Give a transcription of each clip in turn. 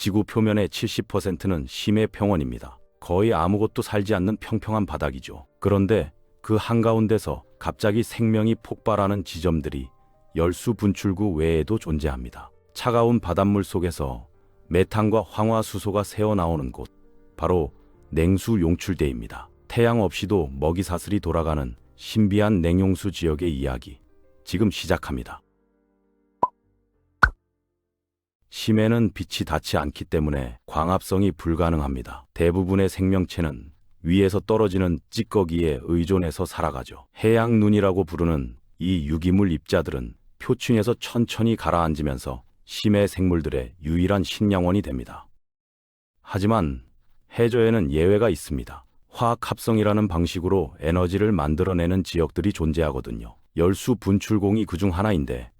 지구 표면의 70%는 심해 평원입니다. 거의 아무것도 살지 않는 평평한 바닥이죠. 그런데 그 한가운데서 갑자기 생명이 폭발하는 지점들이 열수 분출구 외에도 존재합니다. 차가운 바닷물 속에서 메탄과 황화수소가 새어나오는 곳, 바로 냉수 용출대입니다. 태양 없이도 먹이 사슬이 돌아가는 신비한 냉용수 지역의 이야기, 지금 시작합니다. 심해는 빛이 닿지 않기 때문에 광합성이 불가능합니다. 대부분의 생명체는 위에서 떨어지는 찌꺼기에 의존해서 살아가죠. 해양 눈이라고 부르는 이 유기물 입자들은 표층에서 천천히 가라앉으면서 심해 생물들의 유일한 식량원이 됩니다. 하지만 해저에는 예외가 있습니다. 화학 합성이라는 방식으로 에너지를 만들어내는 지역들이 존재하거든요. 열수 분출공이 그중 하나인데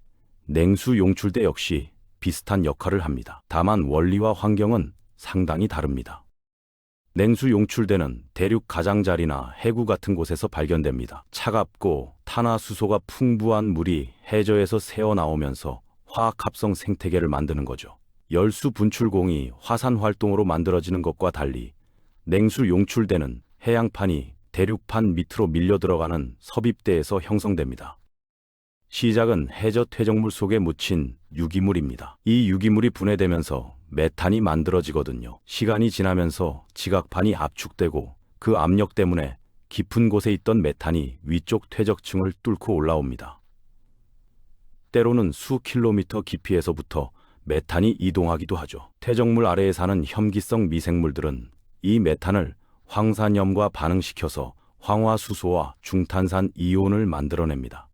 냉수 용출대 역시 비슷한 역할을 합니다. 다만 원리와 환경은 상당히 다릅니다. 냉수 용출대는 대륙 가장자리나 해구 같은 곳에서 발견됩니다. 차갑고 탄화수소가 풍부한 물이 해저에서 새어나오면서 화학합성 생태계를 만드는 거죠. 열수 분출공이 화산 활동으로 만들어지는 것과 달리 냉수 용출대는 해양판이 대륙판 밑으로 밀려 들어가는 섭입대에서 형성됩니다. 시작은 해저 퇴적물 속에 묻힌 유기물입니다. 이 유기물이 분해되면서 메탄이 만들어지거든요. 시간이 지나면서 지각판이 압축되고 그 압력 때문에 깊은 곳에 있던 메탄이 위쪽 퇴적층을 뚫고 올라옵니다. 때로는 수 킬로미터 깊이에서부터 메탄이 이동하기도 하죠. 퇴적물 아래에 사는 혐기성 미생물들은 이 메탄을 황산염과 반응시켜서 황화수소와 중탄산 이온을 만들어냅니다.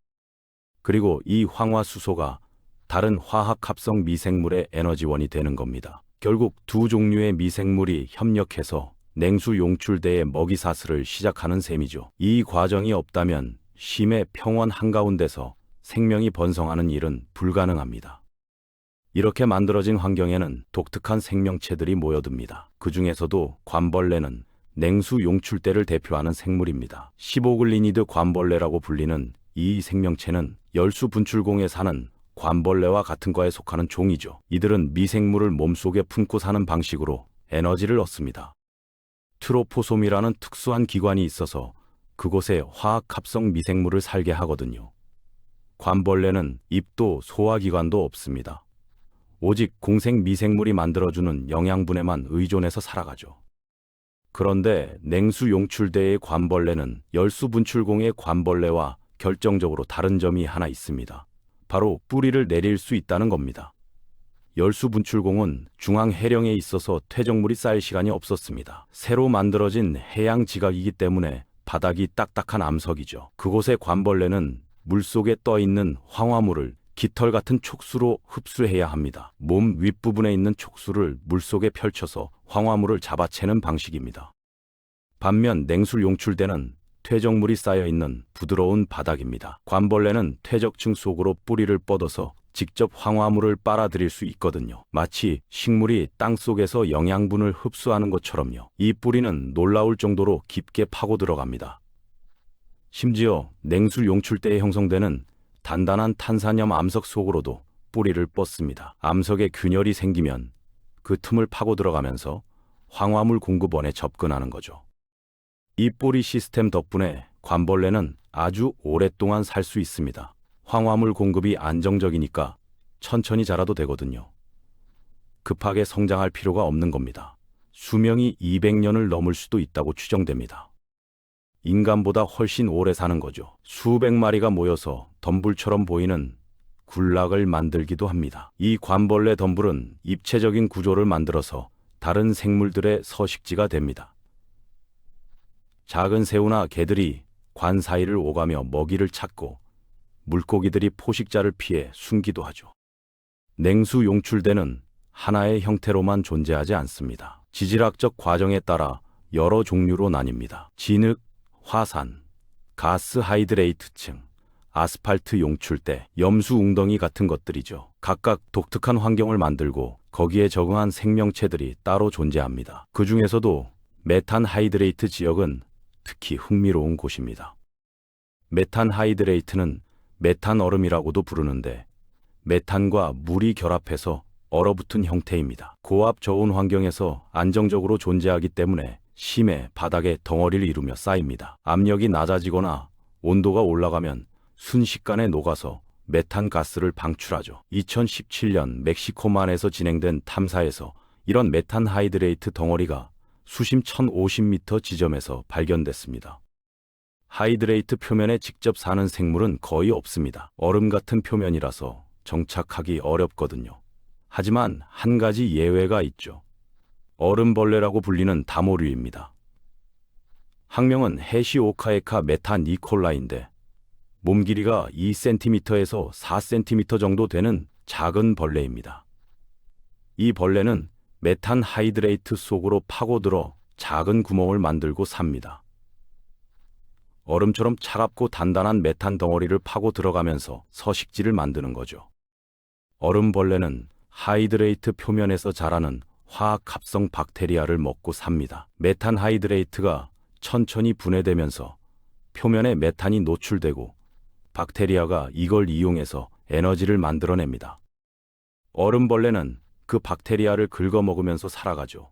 그리고 이 황화수소가 다른 화학합성 미생물의 에너지원이 되는 겁니다. 결국 두 종류의 미생물이 협력해서 냉수 용출대의 먹이사슬을 시작하는 셈이죠. 이 과정이 없다면 심해 평원 한가운데서 생명이 번성하는 일은 불가능합니다. 이렇게 만들어진 환경에는 독특한 생명체들이 모여듭니다. 그 중에서도 관벌레는 냉수 용출대를 대표하는 생물입니다. 시보글리니드 관벌레라고 불리는 이 생명체는 열수 분출공에 사는 관벌레와 같은 과에 속하는 종이죠. 이들은 미생물을 몸속에 품고 사는 방식으로 에너지를 얻습니다. 트로포솜이라는 특수한 기관이 있어서 그곳에 화학 합성 미생물을 살게 하거든요. 관벌레는 입도 소화기관도 없습니다. 오직 공생 미생물이 만들어주는 영양분에만 의존해서 살아가죠. 그런데 냉수 용출대의 관벌레는 열수 분출공의 관벌레와 결정적으로 다른 점이 하나 있습니다. 바로 뿌리를 내릴 수 있다는 겁니다. 열수 분출공은 중앙 해령에 있어서 퇴적물이 쌓일 시간이 없었습니다. 새로 만들어진 해양 지각이기 때문에 바닥이 딱딱한 암석이죠. 그곳의 관벌레는 물속에 떠 있는 황화물을 깃털 같은 촉수로 흡수해야 합니다. 몸 윗부분에 있는 촉수를 물속에 펼쳐서 황화물을 잡아채는 방식입니다. 반면 냉술 용출대는 퇴적물이 쌓여 있는 부드러운 바닥입니다. 관벌레는 퇴적층 속으로 뿌리를 뻗어서 직접 황화물을 빨아들일 수 있거든요. 마치 식물이 땅 속에서 영양분을 흡수하는 것처럼요. 이 뿌리는 놀라울 정도로 깊게 파고 들어갑니다. 심지어 냉술 용출대에 형성되는 단단한 탄산염 암석 속으로도 뿌리를 뻗습니다. 암석에 균열이 생기면 그 틈을 파고 들어가면서 황화물 공급원에 접근하는 거죠. 이 뿌리 시스템 덕분에 관벌레는 아주 오랫동안 살 수 있습니다. 황화물 공급이 안정적이니까 천천히 자라도 되거든요. 급하게 성장할 필요가 없는 겁니다. 수명이 200년을 넘을 수도 있다고 추정됩니다. 인간보다 훨씬 오래 사는 거죠. 수백 마리가 모여서 덤불처럼 보이는 군락을 만들기도 합니다. 이 관벌레 덤불은 입체적인 구조를 만들어서 다른 생물들의 서식지가 됩니다. 작은 새우나 개들이 관 사이를 오가며 먹이를 찾고 물고기들이 포식자를 피해 숨기도 하죠. 냉수 용출대는 하나의 형태로만 존재하지 않습니다. 지질학적 과정에 따라 여러 종류로 나뉩니다. 진흙, 화산, 가스 하이드레이트층, 아스팔트 용출대, 염수 웅덩이 같은 것들이죠. 각각 독특한 환경을 만들고 거기에 적응한 생명체들이 따로 존재합니다. 그 중에서도 메탄 하이드레이트 지역은 특히 흥미로운 곳입니다. 메탄 하이드레이트는 메탄 얼음이라고도 부르는데 메탄과 물이 결합해서 얼어붙은 형태입니다. 고압 저온 환경에서 안정적으로 존재하기 때문에 심해 바닥에 덩어리를 이루며 쌓입니다. 압력이 낮아지거나 온도가 올라가면 순식간에 녹아서 메탄 가스를 방출하죠. 2017년 멕시코만에서 진행된 탐사에서 이런 메탄 하이드레이트 덩어리가 수심 1050m 지점에서 발견됐습니다. 하이드레이트 표면에 직접 사는 생물은 거의 없습니다. 얼음 같은 표면이라서 정착하기 어렵거든요. 하지만 한 가지 예외가 있죠. 얼음벌레라고 불리는 다모류입니다. 학명은 해시오카에카 메타 니콜라인데 몸 길이가 2cm에서 4cm 정도 되는 작은 벌레입니다. 이 벌레는 메탄 하이드레이트 속으로 파고들어 작은 구멍을 만들고 삽니다. 얼음처럼 차갑고 단단한 메탄 덩어리를 파고 들어가면서 서식지를 만드는 거죠. 얼음벌레는 하이드레이트 표면에서 자라는 화학 합성 박테리아를 먹고 삽니다. 메탄 하이드레이트가 천천히 분해되면서 표면에 메탄이 노출되고 박테리아가 이걸 이용해서 에너지를 만들어냅니다. 얼음벌레는 그 박테리아를 긁어먹으면서 살아가죠.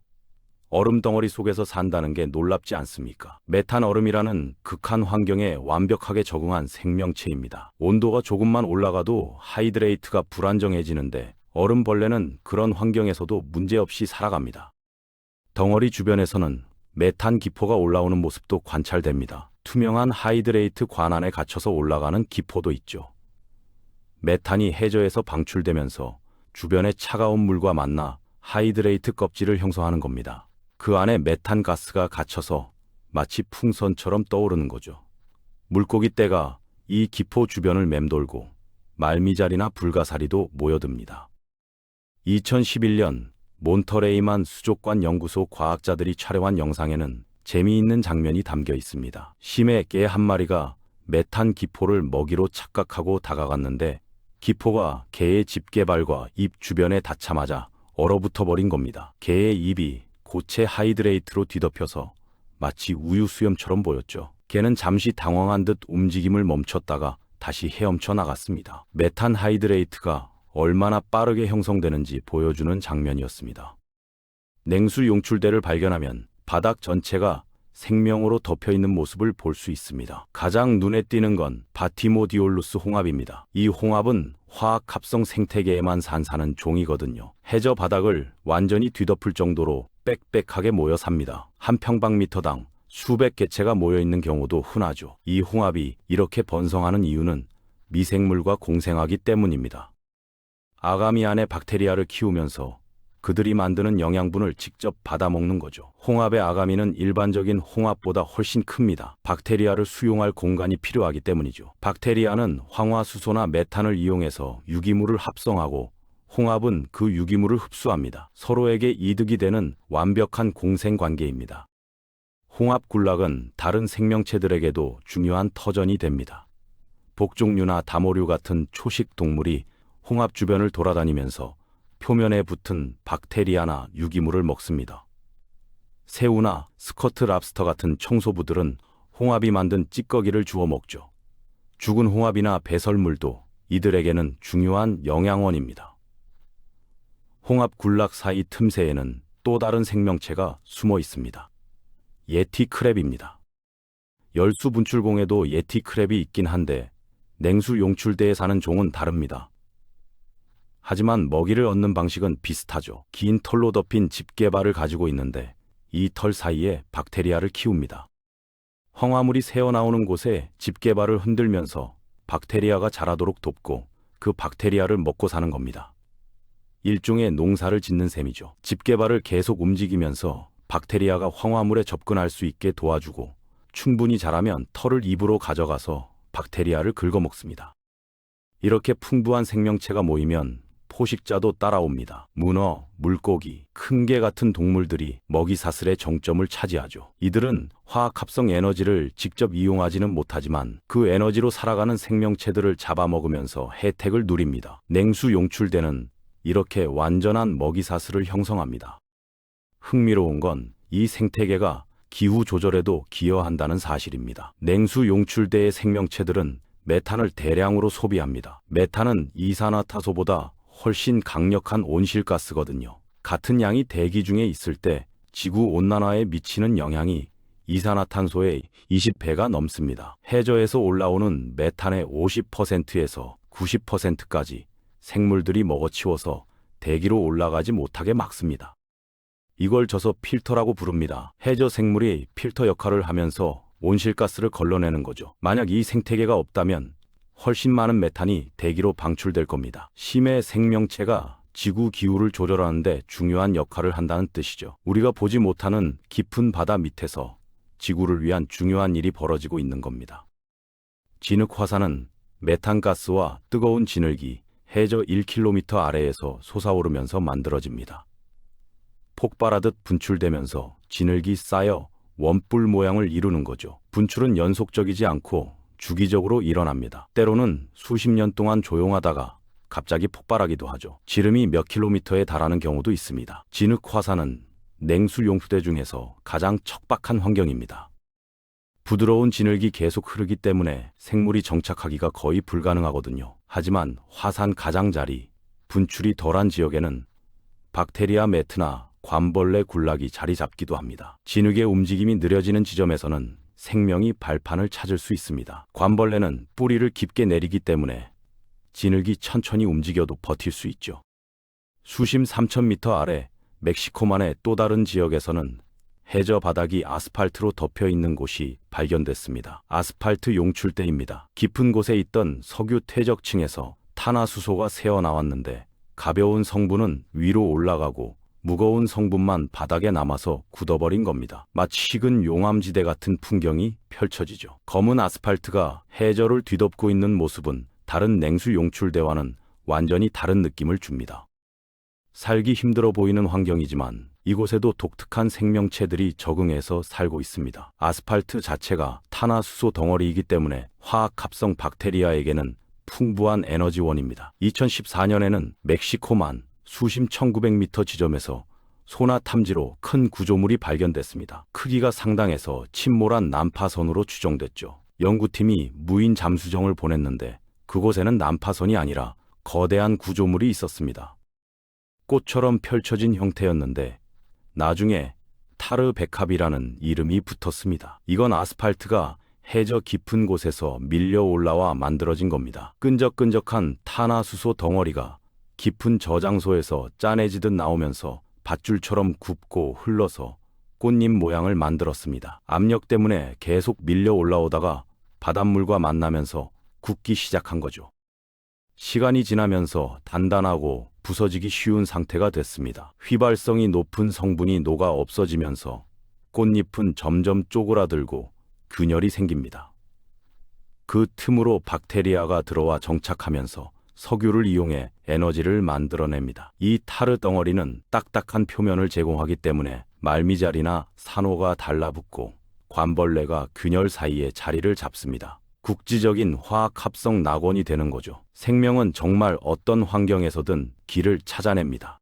얼음 덩어리 속에서 산다는 게 놀랍지 않습니까? 메탄 얼음이라는 극한 환경에 완벽하게 적응한 생명체입니다. 온도가 조금만 올라가도 하이드레이트가 불안정해지는데 얼음벌레는 그런 환경에서도 문제없이 살아갑니다. 덩어리 주변에서는 메탄 기포가 올라오는 모습도 관찰됩니다. 투명한 하이드레이트 관 안에 갇혀서 올라가는 기포도 있죠. 메탄이 해저에서 방출되면서 주변의 차가운 물과 만나 하이드레이트 껍질을 형성하는 겁니다. 그 안에 메탄 가스가 갇혀서 마치 풍선처럼 떠오르는 거죠. 물고기 떼가 이 기포 주변을 맴돌고 말미잘이나 불가사리도 모여듭니다. 2011년 몬터레이만 수족관 연구소 과학자들이 촬영한 영상에는 재미있는 장면이 담겨 있습니다. 심해 개한 마리가 메탄 기포를 먹이로 착각하고 다가갔는데 기포가 개의 집게발과 입 주변에 닿자마자 얼어붙어 버린 겁니다. 개의 입이 고체 하이드레이트로 뒤덮여서 마치 우유 수염처럼 보였죠. 개는 잠시 당황한 듯 움직임을 멈췄다가 다시 헤엄쳐 나갔습니다. 메탄 하이드레이트가 얼마나 빠르게 형성되는지 보여주는 장면이었습니다. 냉수 용출대를 발견하면 바닥 전체가 생명으로 덮여 있는 모습을 볼 수 있습니다. 가장 눈에 띄는 건 바티모디올루스 홍합입니다. 이 홍합은 화학 합성 생태계에만 산사는 종이거든요. 해저 바닥을 완전히 뒤덮을 정도로 빽빽하게 모여 삽니다. 한 평방미터당 수백 개체가 모여 있는 경우도 흔하죠. 이 홍합이 이렇게 번성하는 이유는 미생물과 공생하기 때문입니다. 아가미 안에 박테리아를 키우면서 그들이 만드는 영양분을 직접 받아 먹는 거죠. 홍합의 아가미는 일반적인 홍합보다 훨씬 큽니다. 박테리아를 수용할 공간이 필요하기 때문이죠. 박테리아는 황화수소나 메탄을 이용해서 유기물을 합성하고 홍합은 그 유기물을 흡수합니다. 서로에게 이득이 되는 완벽한 공생 관계입니다. 홍합 군락은 다른 생명체들에게도 중요한 터전이 됩니다. 복종류나 다모류 같은 초식 동물이 홍합 주변을 돌아다니면서 표면에 붙은 박테리아나 유기물을 먹습니다. 새우나 스커트 랍스터 같은 청소부들은 홍합이 만든 찌꺼기를 주워 먹죠. 죽은 홍합이나 배설물도 이들에게는 중요한 영양원입니다. 홍합 군락 사이 틈새에는 또 다른 생명체가 숨어 있습니다. 예티 크랩입니다. 열수 분출공에도 예티 크랩이 있긴 한데 냉수 용출대에 사는 종은 다릅니다. 하지만 먹이를 얻는 방식은 비슷하죠. 긴 털로 덮인 집게발을 가지고 있는데 이 털 사이에 박테리아를 키웁니다. 황화물이 새어나오는 곳에 집게발을 흔들면서 박테리아가 자라도록 돕고 그 박테리아를 먹고 사는 겁니다. 일종의 농사를 짓는 셈이죠. 집게발을 계속 움직이면서 박테리아가 황화물에 접근할 수 있게 도와주고 충분히 자라면 털을 입으로 가져가서 박테리아를 긁어먹습니다. 이렇게 풍부한 생명체가 모이면 포식자도 따라옵니다. 문어, 물고기, 큰 개 같은 동물들이 먹이 사슬의 정점을 차지하죠. 이들은 화학 합성 에너지를 직접 이용하지는 못하지만 그 에너지로 살아가는 생명체들을 잡아먹으면서 혜택을 누립니다. 냉수 용출대는 이렇게 완전한 먹이 사슬을 형성합니다. 흥미로운 건 이 생태계가 기후 조절에도 기여한다는 사실입니다. 냉수 용출대의 생명체들은 메탄을 대량으로 소비합니다. 메탄은 이산화탄소보다 훨씬 강력한 온실가스거든요. 같은 양이 대기 중에 있을 때 지구 온난화에 미치는 영향이 이산화탄소의 20배가 넘습니다. 해저에서 올라오는 메탄의 50%에서 90%까지 생물들이 먹어치워서 대기로 올라가지 못하게 막습니다. 이걸 져서 필터라고 부릅니다. 해저 생물이 필터 역할을 하면서 온실가스를 걸러내는 거죠. 만약 이 생태계가 없다면 훨씬 많은 메탄이 대기로 방출될 겁니다. 심해 생명체가 지구 기후를 조절하는데 중요한 역할을 한다는 뜻이죠. 우리가 보지 못하는 깊은 바다 밑에서 지구를 위한 중요한 일이 벌어지고 있는 겁니다. 진흙 화산은 메탄가스와 뜨거운 진흙이 해저 1km 아래에서 솟아오르면서 만들어집니다. 폭발하듯 분출되면서 진흙이 쌓여 원뿔 모양을 이루는 거죠. 분출은 연속적이지 않고 주기적으로 일어납니다. 때로는 수십 년 동안 조용하다가 갑자기 폭발하기도 하죠. 지름이 몇 킬로미터에 달하는 경우도 있습니다. 진흙 화산은 냉수 용수대 중에서 가장 척박한 환경입니다. 부드러운 진흙이 계속 흐르기 때문에 생물이 정착하기가 거의 불가능하거든요. 하지만 화산 가장자리, 분출이 덜한 지역에는 박테리아 매트나 관벌레 군락이 자리 잡기도 합니다. 진흙의 움직임이 느려지는 지점에서는 생명이 발판을 찾을 수 있습니다. 관벌레는 뿌리를 깊게 내리기 때문에 진흙이 천천히 움직여도 버틸 수 있죠. 수심 3,000m 아래 멕시코만의 또 다른 지역에서는 해저 바닥이 아스팔트로 덮여 있는 곳이 발견됐습니다. 아스팔트 용출대입니다. 깊은 곳에 있던 석유 퇴적층에서 탄화수소가 새어 나왔는데 가벼운 성분은 위로 올라가고 무거운 성분만 바닥에 남아서 굳어버린 겁니다. 마치 식은 용암지대 같은 풍경이 펼쳐지죠. 검은 아스팔트가 해저를 뒤덮고 있는 모습은 다른 냉수 용출대와는 완전히 다른 느낌을 줍니다. 살기 힘들어 보이는 환경이지만 이곳에도 독특한 생명체들이 적응해서 살고 있습니다. 아스팔트 자체가 탄화수소 덩어리이기 때문에 화학합성 박테리아에게는 풍부한 에너지원입니다. 2014년에는 멕시코만 수심 1900m 지점에서 소나 탐지로 큰 구조물이 발견됐습니다. 크기가 상당해서 침몰한 난파선으로 추정됐죠. 연구팀이 무인 잠수정을 보냈는데 그곳에는 난파선이 아니라 거대한 구조물이 있었습니다. 꽃처럼 펼쳐진 형태였는데 나중에 타르 백합이라는 이름이 붙었습니다. 이건 아스팔트가 해저 깊은 곳에서 밀려 올라와 만들어진 겁니다. 끈적끈적한 탄화수소 덩어리가 깊은 저장소에서 짜내지듯 나오면서 밧줄처럼 굽고 흘러서 꽃잎 모양을 만들었습니다. 압력 때문에 계속 밀려 올라오다가 바닷물과 만나면서 굳기 시작한 거죠. 시간이 지나면서 단단하고 부서지기 쉬운 상태가 됐습니다. 휘발성이 높은 성분이 녹아 없어지면서 꽃잎은 점점 쪼그라들고 균열이 생깁니다. 그 틈으로 박테리아가 들어와 정착하면서 석유를 이용해 에너지를 만들어냅니다. 이 타르 덩어리는 딱딱한 표면을 제공하기 때문에 말미잘이나 산호가 달라붙고 관벌레가 균열 사이에 자리를 잡습니다. 국지적인 화학 합성 낙원이 되는 거죠. 생명은 정말 어떤 환경에서든 길을 찾아냅니다.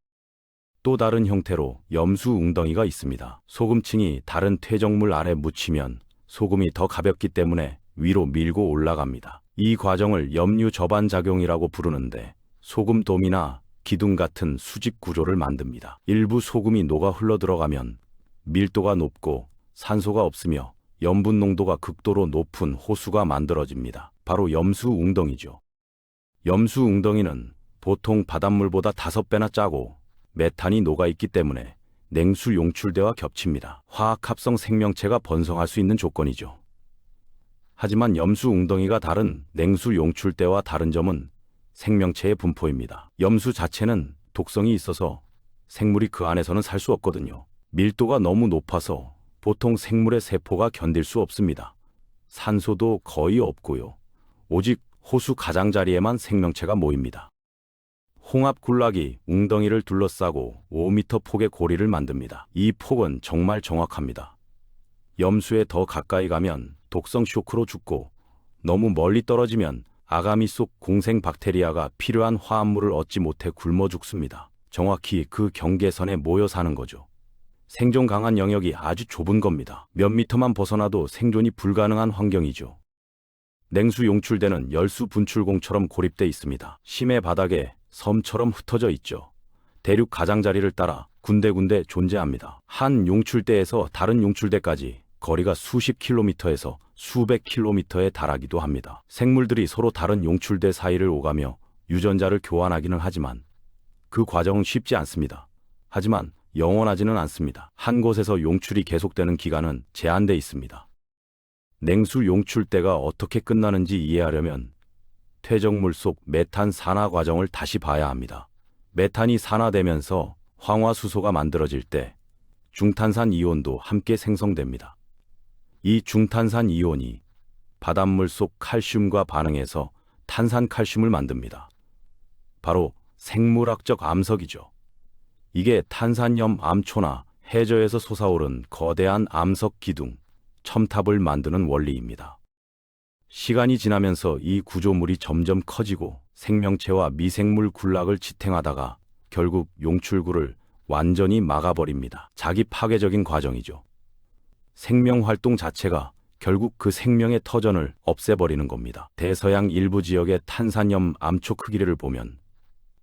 또 다른 형태로 염수 웅덩이가 있습니다. 소금층이 다른 퇴적물 아래 묻히면 소금이 더 가볍기 때문에 위로 밀고 올라갑니다. 이 과정을 염류 저반 작용이라고 부르는데 소금돔이나 기둥 같은 수직 구조를 만듭니다. 일부 소금이 녹아 흘러 들어가면 밀도가 높고 산소가 없으며 염분 농도가 극도로 높은 호수가 만들어집니다. 바로 염수 웅덩이죠. 염수 웅덩이는 보통 바닷물보다 다섯 배나 짜고 메탄이 녹아 있기 때문에 냉수 용출대와 겹칩니다. 화학 합성 생명체가 번성할 수 있는 조건이죠. 하지만 염수 웅덩이가 다른 냉수 용출대와 다른 점은 생명체의 분포입니다. 염수 자체는 독성이 있어서 생물이 그 안에서는 살 수 없거든요. 밀도가 너무 높아서 보통 생물의 세포가 견딜 수 없습니다. 산소도 거의 없고요. 오직 호수 가장자리에만 생명체가 모입니다. 홍합 군락이 웅덩이를 둘러싸고 5m 폭의 고리를 만듭니다. 이 폭은 정말 정확합니다. 염수에 더 가까이 가면 독성 쇼크로 죽고 너무 멀리 떨어지면 아가미 속 공생 박테리아가 필요한 화합물을 얻지 못해 굶어 죽습니다. 정확히 그 경계선에 모여 사는 거죠. 생존 강한 영역이 아주 좁은 겁니다. 몇 미터만 벗어나도 생존이 불가능한 환경이죠. 냉수 용출대는 열수 분출공처럼 고립돼 있습니다. 심해 바닥에 섬처럼 흩어져 있죠. 대륙 가장자리를 따라 군데군데 존재합니다. 한 용출대에서 다른 용출대까지 거리가 수십 킬로미터에서 수백 킬로미터에 달하기도 합니다. 생물들이 서로 다른 용출대 사이를 오가며 유전자를 교환하기는 하지만 그 과정은 쉽지 않습니다. 하지만 영원하지는 않습니다. 한 곳에서 용출이 계속되는 기간은 제한돼 있습니다. 냉수 용출대가 어떻게 끝나는지 이해하려면 퇴적물 속 메탄 산화 과정을 다시 봐야 합니다. 메탄이 산화되면서 황화수소가 만들어질 때 중탄산 이온도 함께 생성됩니다. 이 중탄산 이온이 바닷물 속 칼슘과 반응해서 탄산칼슘을 만듭니다. 바로 생물학적 암석이죠. 이게 탄산염 암초나 해저에서 솟아오른 거대한 암석 기둥, 첨탑을 만드는 원리입니다. 시간이 지나면서 이 구조물이 점점 커지고 생명체와 미생물 군락을 지탱하다가 결국 용출구를 완전히 막아버립니다. 자기 파괴적인 과정이죠. 생명 활동 자체가 결국 그 생명의 터전을 없애버리는 겁니다. 대서양 일부 지역의 탄산염 암초 크기를 보면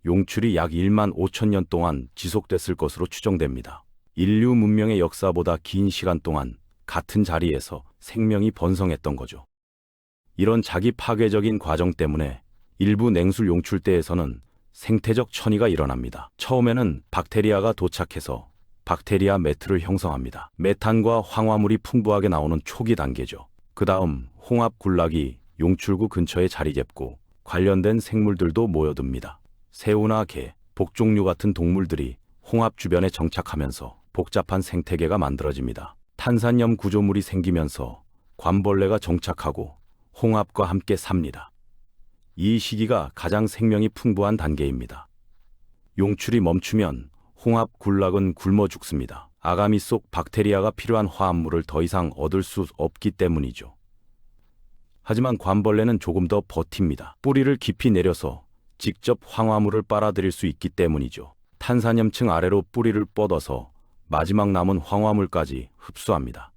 용출이 약 1만 5천 년 동안 지속됐을 것으로 추정됩니다. 인류 문명의 역사보다 긴 시간 동안 같은 자리에서 생명이 번성했던 거죠. 이런 자기 파괴적인 과정 때문에 일부 냉술 용출대에서는 생태적 천이가 일어납니다. 처음에는 박테리아가 도착해서 박테리아 매트를 형성합니다. 메탄과 황화물이 풍부하게 나오는 초기 단계죠. 그 다음 홍합 군락이 용출구 근처에 자리 잡고 관련된 생물들도 모여듭니다. 새우나 개, 복종류 같은 동물들이 홍합 주변에 정착하면서 복잡한 생태계가 만들어집니다. 탄산염 구조물이 생기면서 관벌레가 정착하고 홍합과 함께 삽니다. 이 시기가 가장 생명이 풍부한 단계입니다. 용출이 멈추면 홍합 군락은 굶어 죽습니다. 아가미 속 박테리아가 필요한 화합물을 더 이상 얻을 수 없기 때문이죠. 하지만 관벌레는 조금 더 버팁니다. 뿌리를 깊이 내려서 직접 황화물을 빨아들일 수 있기 때문이죠. 탄산염층 아래로 뿌리를 뻗어서 마지막 남은 황화물까지 흡수합니다.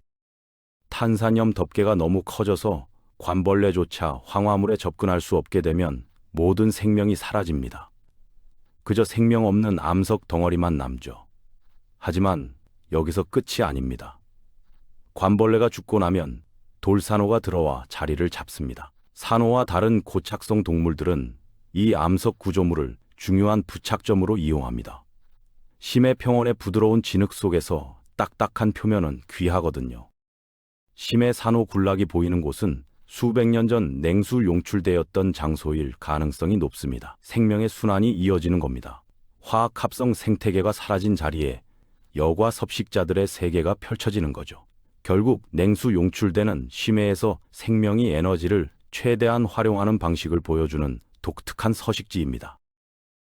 탄산염 덮개가 너무 커져서 관벌레조차 황화물에 접근할 수 없게 되면 모든 생명이 사라집니다. 그저 생명 없는 암석 덩어리만 남죠. 하지만 여기서 끝이 아닙니다. 관벌레가 죽고 나면 돌산호가 들어와 자리를 잡습니다. 산호와 다른 고착성 동물들은 이 암석 구조물을 중요한 부착점으로 이용합니다. 심해 평원의 부드러운 진흙 속에서 딱딱한 표면은 귀하거든요. 심해 산호 군락이 보이는 곳은 수백 년 전 냉수 용출되었던 장소일 가능성이 높습니다. 생명의 순환이 이어지는 겁니다. 화학 합성 생태계가 사라진 자리에 여과 섭식자들의 세계가 펼쳐지는 거죠. 결국 냉수 용출되는 심해에서 생명이 에너지를 최대한 활용하는 방식을 보여주는 독특한 서식지입니다.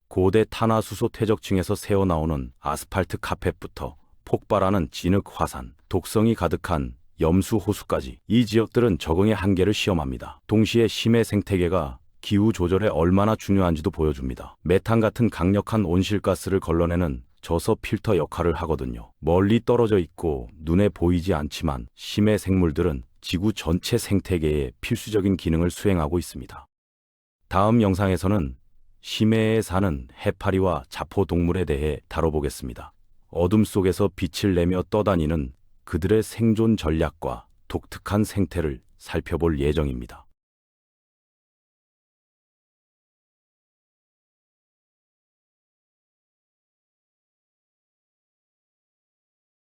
고대 탄화수소 퇴적층에서 새어나오는 아스팔트 카펫부터 폭발하는 진흙 화산, 독성이 가득한 염수 호수까지 이 지역들은 적응의 한계를 시험합니다. 동시에 심해 생태계가 기후 조절에 얼마나 중요한지도 보여줍니다. 메탄 같은 강력한 온실가스를 걸러내는 저서 필터 역할을 하거든요. 멀리 떨어져 있고 눈에 보이지 않지만 심해 생물들은 지구 전체 생태계에 필수적인 기능을 수행하고 있습니다. 다음 영상에서는 심해에 사는 해파리와 자포 동물에 대해 다뤄보겠습니다. 어둠 속에서 빛을 내며 떠다니는 그들의 생존 전략과 독특한 생태를 살펴볼 예정입니다.